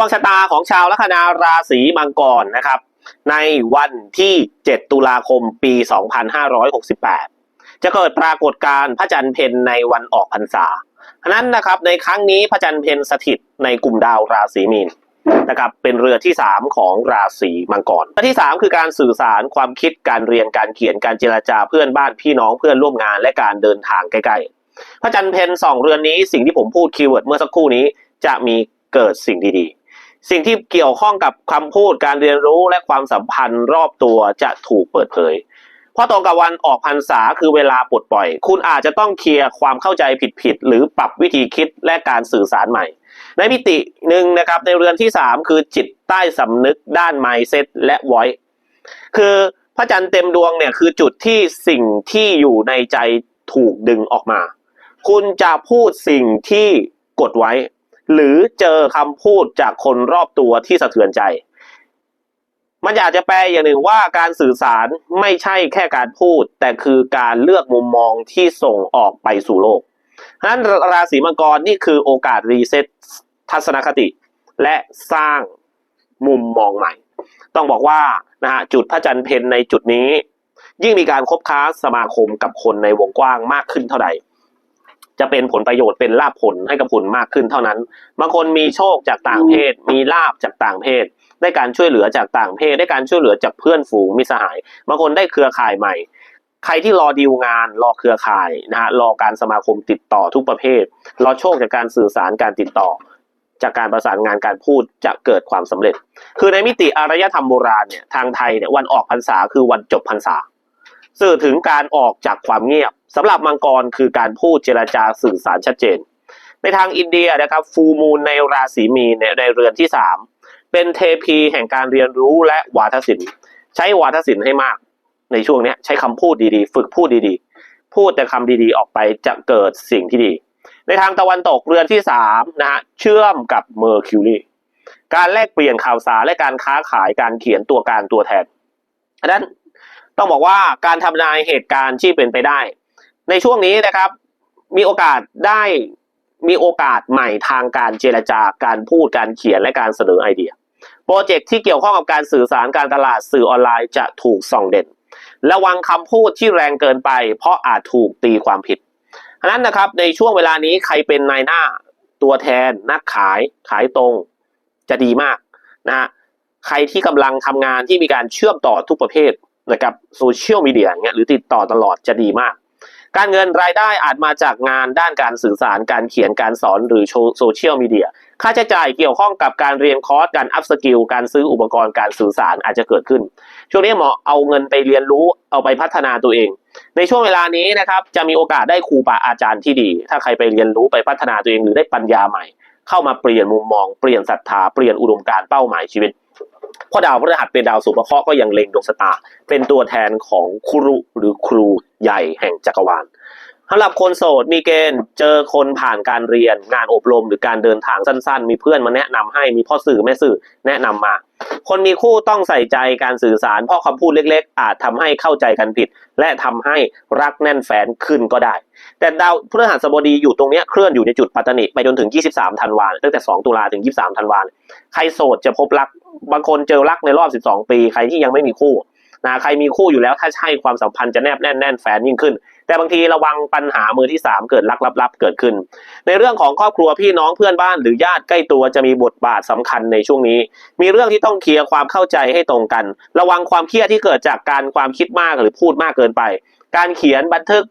วงชะตาของชาวลัคนาราศีมังกรนะครับ ในวันที่ 7 ตุลาคมปี 2568 จะเกิดปรากฏการณ์พระจันทร์เพนในวันออกพรรษาฉะนั้นนะครับในครั้งนี้พระจันทร์เพนสถิตในกลุ่มดาวราศีมีนนะครับเป็นเรือที่ 3 ของราศีมังกรเรือที่ 3 คือการสื่อสารความคิดการเรียนการเขียนการเจรจาเพื่อนบ้านพี่น้องเพื่อนร่วมงานและการเดินทางใกล้ๆพระจันทร์เพนสองเรือนนี้สิ่งที่ผมพูดคีย์เวิร์ดเมื่อสักครู่นี้จะมีเกิดสิ่งดีๆ สิ่งที่เกี่ยวข้องกับคำพูดการเรียนรู้และความสัมพันธ์รอบตัวจะถูกเปิดเผยเพราะตรงกับวันออกพรรษาคือเวลาปลดปล่อย คุณอาจจะต้องเคลียร์ความเข้าใจผิดๆหรือปรับวิธีคิดและการสื่อสารใหม่ ในมิติหนึ่งนะครับในเรือนที่ 3 คือจิตใต้สำนึกด้าน mindset และ voice คือพระจันทร์เต็มดวงเนี่ยคือจุดที่สิ่งที่อยู่ในใจถูกดึงออกมา คุณจะพูดสิ่งที่กดไว้ หรือเจอคำพูดจากคนรอบตัวที่สะเทือนใจ มันอาจจะแปลอย่างหนึ่งว่าการสื่อสารไม่ใช่แค่การพูด แต่คือการเลือกมุมมองที่ส่งออกไปสู่โลกนั้นราศีมังกรนี่คือโอกาสรีเซ็ตทัศนคติ และสร้างมุมมองใหม่ ต้องบอกว่านะฮะจุดพระจันทร์เพนในจุดนี้ ยิ่งมีการคบค้าสมาคมกับคนในวงกว้างมากขึ้นเท่าใด จะเป็นผลประโยชน์เป็นลาภผลให้กับคุณมากขึ้นเท่านั้น บางคนมีโชคจากต่างเพศ มีลาบจากต่างเพศ ได้การช่วยเหลือจากต่างเพศ ได้การช่วยเหลือจากเพื่อนฝูงมิตรสหาย บางคนได้เครือข่ายใหม่ ใครที่รอดีลงาน รอเครือข่ายนะฮะรอการสมาคมติดต่อทุกประเภท รอโชคจากการสื่อสารการติดต่อ จากการประสานงานการพูดจะเกิดความสำเร็จ คือในมิติอารยธรรมโบราณเนี่ยทางไทยเนี่ยวันออกพรรษาคือวันจบพรรษา สื่อถึงการออกจากความเงียบสำหรับมังกรคือการพูดเจรจาสื่อสารชัดเจน ในทางอินเดียนะครับฟูมูลในราศีมีนเนี่ยในเรือนที่สามเป็นเทพีแห่งการเรียนรู้และวาทศิลป์ ใช้วาทศิลป์ให้มาก ในช่วงนี้ใช้คำพูดดีๆ ฝึกพูดดีๆ พูดแต่คำดีๆออกไปจะเกิดสิ่งที่ดี ในทางตะวันตกเรือนที่สามนะฮะเชื่อมกับเมอร์คิวรีการแลกเปลี่ยนข่าวสารและการค้าขายการเขียนตัวการตัวแทนอันนั้น ต้องบอกว่าการทำนายเหตุการณ์ที่เป็นไปได้ ในช่วงนี้นะครับ มีโอกาสได้มีโอกาสใหม่ทางการเจรจาการพูดการเขียนและการเสนอไอเดีย โปรเจกต์ที่เกี่ยวข้องกับการสื่อสารการตลาดสื่อออนไลน์จะถูกส่องเด่น ระวังคำพูดที่แรงเกินไป เพราะอาจถูกตีความผิดฉะนั้นนะครับในช่วงเวลานี้ใครเป็นนายหน้าตัวแทนนักขายขายตรงจะดีมากนะฮะใครที่กำลังทำงานที่มีการเชื่อมต่อทุกประเภท นะครับโซเชียลมีเดียเงี้ยหรือติดต่อตลอดจะดีมาก การเงินรายได้อาจมาจากงานด้านการสื่อสารการเขียนการสอนหรือโซเชียลมีเดียค่าใช้จ่ายเกี่ยวข้องกับการเรียนคอร์สการอัพสกิลการซื้ออุปกรณ์การสื่อสารอาจจะเกิดขึ้น ช่วงนี้เหมาะเอาเงินไปเรียนรู้เอาไปพัฒนาตัวเอง ในช่วงเวลานี้นะครับจะมีโอกาสได้ครูบาอาจารย์ที่ดี ถ้าใครไปเรียนรู้ไปพัฒนาตัวเองหรือได้ปัญญาใหม่ เข้ามาเปลี่ยนมุมมองเปลี่ยนศรัทธาเปลี่ยนอุดมการณ์เป้าหมายชีวิต เพราะดาวพฤหัสเป็นดาวสุภเคราะห์ก็ยังเล็งดวงชะตา เป็นตัวแทนของครูหรือครูใหญ่แห่งจักรวาล สำหรับคนโสดมีเกณฑ์เจอคนผ่านการเรียน งานอบรมหรือการเดินทางสั้นๆ มีเพื่อนมาแนะนำให้มีพ่อสื่อแม่สื่อแนะนำมา คนมีคู่ต้องใส่ใจการสื่อสารเพราะคำพูดเล็กๆ อาจทำให้เข้าใจกันผิด และทำให้รักแน่นแฟนขึ้นก็ได้ แต่ดาวพฤหัสบดีอยู่ตรงเนี้ยเคลื่อนอยู่ในจุดปัตตนิไปจนถึง 23 ธันวาตั้งแต่ 2 ตุลาถึง 23 ธันวาใครโสดจะพบรักบางคนเจอรักในรอบ 12 ปี ใครที่ยังไม่มีคู่นะใครมีคู่อยู่แล้วถ้าใช่ความสัมพันธ์จะแนบแน่นแน่นแฟนยิ่งขึ้น แต่บางทีระวังปัญหามือที่ 3 เกิดลักลับๆเกิดขึ้น ในเรื่องของครอบครัวพี่น้องเพื่อนบ้านหรือญาติใกล้ตัวจะมีบทบาทสำคัญในช่วงนี้ มีเรื่องที่ต้องเคลียร์ความเข้าใจให้ตรงกัน ระวังความเครียดที่เกิดจากการความคิดมากหรือพูดมากเกินไป การเขียนบันทึก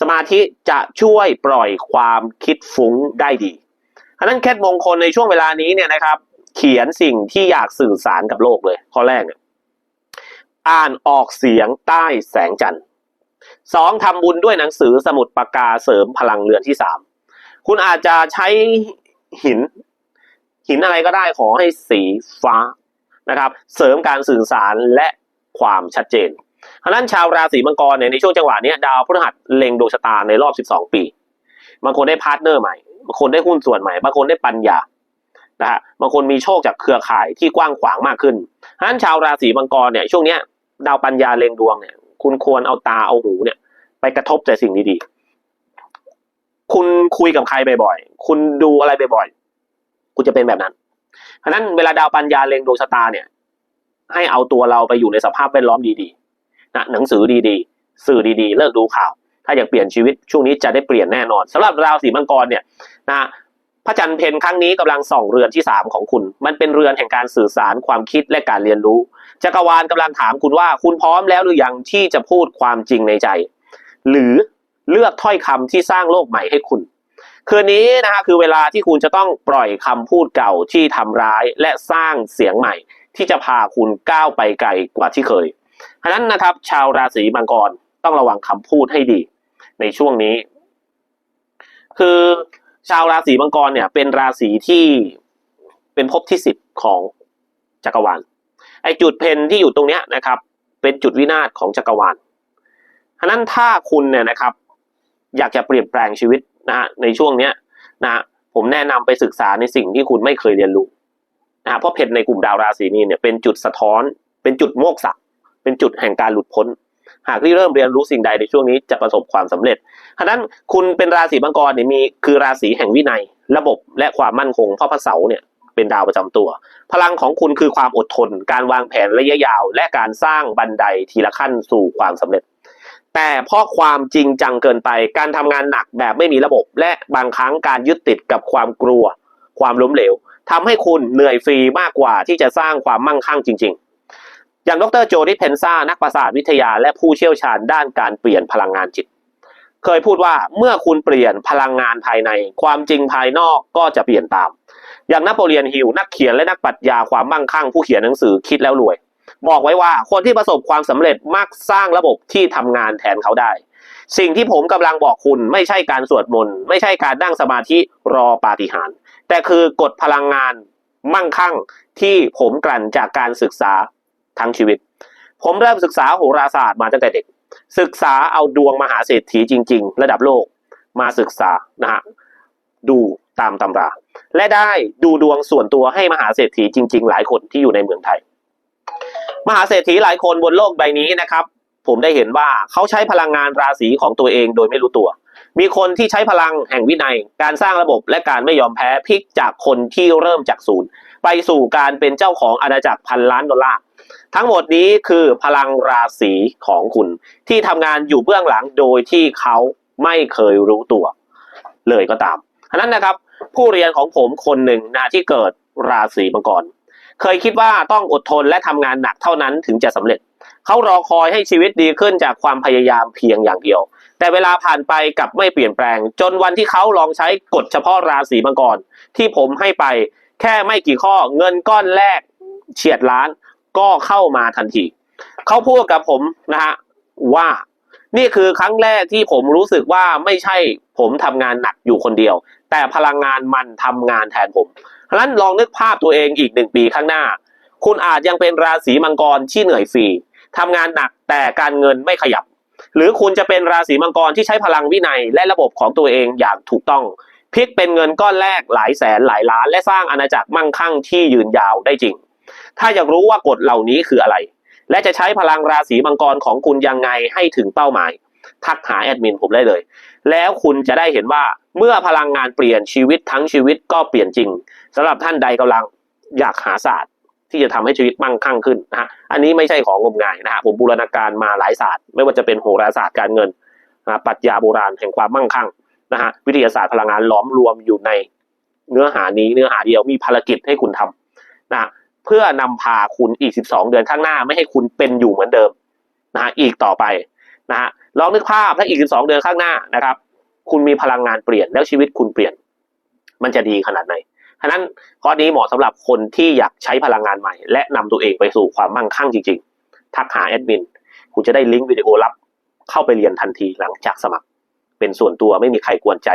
สมาธิจะช่วยปล่อยความคิดฟุ้งได้ดีฉะนั้นเคล็ดมงคลในช่วงเวลานี้เนี่ยนะครับ เขียนสิ่งที่อยากสื่อสารกับโลกเลย ข้อแรกเนี่ยอ่านออกเสียงใต้แสงจันทร์ สองทำบุญด้วยหนังสือสมุดปากกาเสริมพลังเรือนที่สามคุณอาจจะใช้หิน หินอะไรก็ได้ขอให้สีฟ้านะครับ เสริมการสื่อสารและความชัดเจนเพราะนั้นชาวราศีมังกรเนี่ยในช่วงจังหวะนี้ดาวพฤหัสเล็งดวงชะตาในรอบ 12 ปีบางคนได้พาร์ทเนอร์ใหม่บางคนได้หุ้นส่วนใหม่บางคนได้ปัญญานะฮะบางคนมีโชคจากเครือข่ายที่กว้างขวางมากขึ้นเพราะนั้นชาวราศีมังกรเนี่ยช่วงเนี้ยดาวปัญญาเล็งดวงเนี่ย คุณควรเอาตาเอาหูเนี่ย ไปกระทบแต่สิ่งดีๆ คุณคุยกับใครบ่อยๆ คุณดูอะไรบ่อยๆ คุณจะเป็นแบบนั้น เพราะฉะนั้นเวลาดาวปัญญาเล็งดวงชะตาเนี่ย ให้เอาตัวเราไปอยู่ในสภาพแวดล้อมดีๆนะหนังสือดีๆ สื่อดีๆ เลิกดูข่าว ถ้าอยากเปลี่ยนชีวิตช่วงนี้จะได้เปลี่ยนแน่นอนสำหรับราศีมังกรเนี่ยนะ พระจันทร์เพนครั้งนี้กำลังส่องเรือนที่สามของคุณ มันเป็นเรือนแห่งการสื่อสารความคิดและการเรียนรู้ จักรวาลกำลังถามคุณว่าคุณพร้อมแล้วหรือยังที่จะพูดความจริงในใจ หรือเลือกถ้อยคำที่สร้างโลกใหม่ให้คุณ คืนนี้นะฮะคือเวลาที่คุณจะต้องปล่อยคำพูดเก่าที่ทำร้ายและสร้างเสียงใหม่ ที่จะพาคุณก้าวไปไกลกว่าที่เคยฉะนั้นนะครับ ชาวราศีมังกรต้องระวังคำพูดให้ดี ในช่วงนี้ คือ ชาวราศีมังกรเนี่ย เป็นราศีที่เป็นภพที่สิบของจักรวาลไอจุดเพนที่อยู่ตรงเนี้ยนะครับ เป็นจุดวินาศของจักรวาลฉะนั้นถ้าคุณเนี่ยนะครับ อยากจะเปลี่ยนแปลงชีวิตนะฮะในช่วงเนี้ยนะฮะผมแนะนำไปศึกษาในสิ่งที่คุณไม่เคยเรียนรู้นะฮะเพราะเพนในกลุ่มดาวราศีนี้เนี่ยเป็นจุดสะท้อน เป็นจุดโมกษะเป็นจุดแห่งการหลุดพ้น หากที่เริ่มเรียนรู้สิ่งใดในช่วงนี้จะประสบความสำเร็จ ฉะนั้นคุณเป็นราศีมังกรเนี่ยมีคือราศีแห่งวินัย ระบบและความมั่นคงเพราะพระเสาร์เนี่ยเป็นดาวประจำตัว พลังของคุณคือความอดทน การวางแผนระยะยาว และการสร้างบันไดทีละขั้นสู่ความสำเร็จ แต่เพราะความจริงจังเกินไป การทำงานหนักแบบไม่มีระบบ และบางครั้งการยึดติดกับความกลัว ความล้มเหลวทำให้คุณเหนื่อยฟรีมากกว่าที่จะสร้างความมั่งคั่งจริง ๆ อย่างดรโจดิเพนซ่านักประสาทวิทยา และผู้เชี่ยวชาญด้านการเปลี่ยนพลังงานจิต เคยพูดว่าเมื่อคุณเปลี่ยนพลังงานภายใน ความจริงภายนอกก็จะเปลี่ยนตาม อย่างนโปเลียนฮิลนักเขียนและนักปรัชญาความมั่งคั่งผู้เขียนหนังสือคิดแล้วรวย บอกไว้ว่าคนที่ประสบความสำเร็จมักสร้างระบบที่ทำงานแทนเขาได้ สิ่งที่ผมกำลังบอกคุณไม่ใช่การสวดมนต์ไม่ใช่การนั่งสมาธิรอปาฏิหาริย์แต่คือกฎพลังงานมั่งคั่งที่ผมกลั่นจากการศึกษาทั้งชีวิต ผมเริ่มศึกษาโหราศาสตร์มาตั้งแต่เด็ก ศึกษาเอาดวงมหาเศรษฐีจริง ๆ ระดับโลกมาศึกษานะฮะดูตามตำรา และได้ดูดวงส่วนตัวให้มหาเศรษฐีจริง ๆ หลายคนที่อยู่ในเมืองไทย มหาเศรษฐีหลายคนบนโลกใบนี้นะครับ ผมได้เห็นว่าเขาใช้พลังงานราศีของตัวเองโดยไม่รู้ตัว มีคนที่ใช้พลังแห่งวินัย การสร้างระบบและการไม่ยอมแพ้พลิกจากคนที่เริ่มจากศูนย์ ไปสู่การเป็นเจ้าของอาณาจักรพันล้านดอลลาร์ทั้งหมดนี้คือพลังราศีของคุณ ที่ทำงานอยู่เบื้องหลังโดยที่เขาไม่เคยรู้ตัว เลยก็ตามฉะนั้นนะครับ ผู้เรียนของผมคนหนึ่งนะที่เกิดราศีมังกรเคยคิดว่าต้องอดทนและทำงานหนักเท่านั้นถึงจะสำเร็จ เขารอคอยให้ชีวิตดีขึ้นจากความพยายามเพียงอย่างเดียว แต่เวลาผ่านไปกับไม่เปลี่ยนแปลง จนวันที่เขาลองใช้กฎเฉพาะราศีมังกรที่ผมให้ไป แค่ไม่กี่ข้อเงินก้อนแรกเฉียดล้านก็เข้ามาทันที เขาพูดกับผมนะฮะว่านี่คือครั้งแรกที่ผมรู้สึกว่าไม่ใช่ผมทำงานหนักอยู่คนเดียว แต่พลังงานมันทำงานแทนผมเพราะฉะนั้นลองนึกภาพตัวเองอีกหนึ่งปีข้างหน้า คุณอาจยังเป็นราศีมังกรที่เหนื่อยฟรีทำงานหนักแต่การเงินไม่ขยับ หรือคุณจะเป็นราศีมังกรที่ใช้พลังวินัยและระบบของตัวเองอย่างถูกต้อง พลิกเป็นเงินก้อนแรกหลายแสนหลายล้าน และสร้างอาณาจักรมั่งคั่งที่ยืนยาวได้จริง ถ้าอยากรู้ว่ากฎเหล่านี้คืออะไร และจะใช้พลังราศีมังกรของคุณยังไงให้ถึงเป้าหมาย ทักหาแอดมินผมได้เลย แล้วคุณจะได้เห็นว่าเมื่อพลังงานเปลี่ยนชีวิตทั้งชีวิตก็เปลี่ยนจริงสำหรับท่านใดกำลังอยากหาศาสตร์ที่จะทำให้ชีวิตมั่งคั่งขึ้นนะฮะ อันนี้ไม่ใช่ของงมงายนะฮะ ผมบูรณาการมาหลายศาสตร์ ไม่ว่าจะเป็นโหราศาสตร์การเงินปรัชญาโบราณแห่งความมั่งคั่ง นะฮะวิทยาศาสตร์พลังงานล้อมรวมอยู่ในเนื้อหานี้เนื้อหาเดียวมีภารกิจให้คุณทำนะเพื่อนำพาคุณอีก 12 เดือนข้างหน้าไม่ให้คุณเป็นอยู่เหมือนเดิมนะฮะอีกต่อไปนะฮะลองนึกภาพถ้าอีก 12 เดือนข้างหน้านะครับ คุณมีพลังงานเปลี่ยนแล้วชีวิตคุณเปลี่ยน มันจะดีขนาดไหนฉะนั้นข้อนี้เหมาะสำหรับคนที่อยากใช้พลังงานใหม่ และนำตัวเองไปสู่ความมั่งคั่งจริงๆ ทักหาแอดมิน คุณจะได้ลิงก์วิดีโอลับเข้าไปเรียนทันทีหลังจากสมัคร เป็นส่วนตัวไม่มีใครกวนใจ